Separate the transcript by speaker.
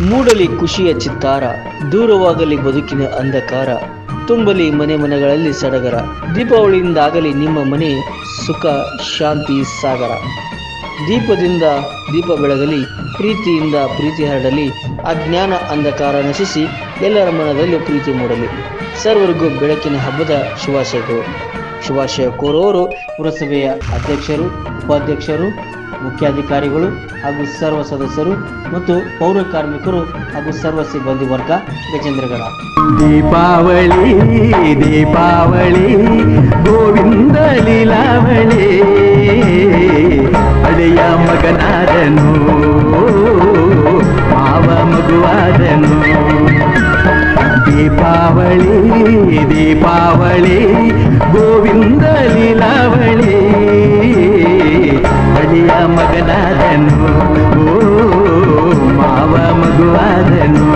Speaker 1: ಮೂಡಲಿ ಖುಷಿಯ ಚಿತ್ತಾರ, ದೂರವಾಗಲಿ ಬದುಕಿನ ಅಂಧಕಾರ, ತುಂಬಲಿ ಮನೆ ಮನೆಗಳಲ್ಲಿ ಸಡಗರ, ದೀಪಾವಳಿಯಿಂದಾಗಲಿ ನಿಮ್ಮ ಮನೆ ಸುಖ, ಶಾಂತಿ, ಸಾಗರ. ದೀಪದಿಂದ ದೀಪ ಬೆಳಗಲಿ, ಪ್ರೀತಿಯಿಂದ ಪ್ರೀತಿ ಹರಡಲಿ ಅಜ್ಞಾನ ಅಂಧಕಾರ ನಶಿಸಿ ಎಲ್ಲರ ಮನದಲ್ಲೂ ಪ್ರೀತಿ ಮೂಡಲಿ. ಸರ್ವರಿಗೂ ಬೆಳಕಿನ ಹಬ್ಬದ ಶುಭಾಶಯಗಳು. ಶುಭಾಶಯ ಕೋರುವವರು ಪುರಸಭೆಯ ಅಧ್ಯಕ್ಷರು, ಉಪಾಧ್ಯಕ್ಷರು ಮುಖ್ಯಾಧಿಕಾರಿಗಳು ಹಾಗೂ ಸರ್ವ ಸದಸ್ಯರು ಮತ್ತು ಪೌರ ಕಾರ್ಮಿಕರು ಹಾಗೂ ಸರ್ವ ಸಿಬ್ಬಂದಿ ವರ್ಗ, ಗಜೇಂದ್ರಗಡ.
Speaker 2: ದೀಪಾವಳಿ ದೀಪಾವಳಿ, ಗೋವಿಂದ ಲೀಲಾವಳಿ, ಅಳೆಯ ಮಗನಾದನು, ಮಾವ ಮಗುವಾದನು. ದೀಪಾವಳಿ ದೀಪಾವಳಿ ಮಾದರಿಯ ಮಗನಾದನು ಓ ಮಾವ ಮಗುವಾದನು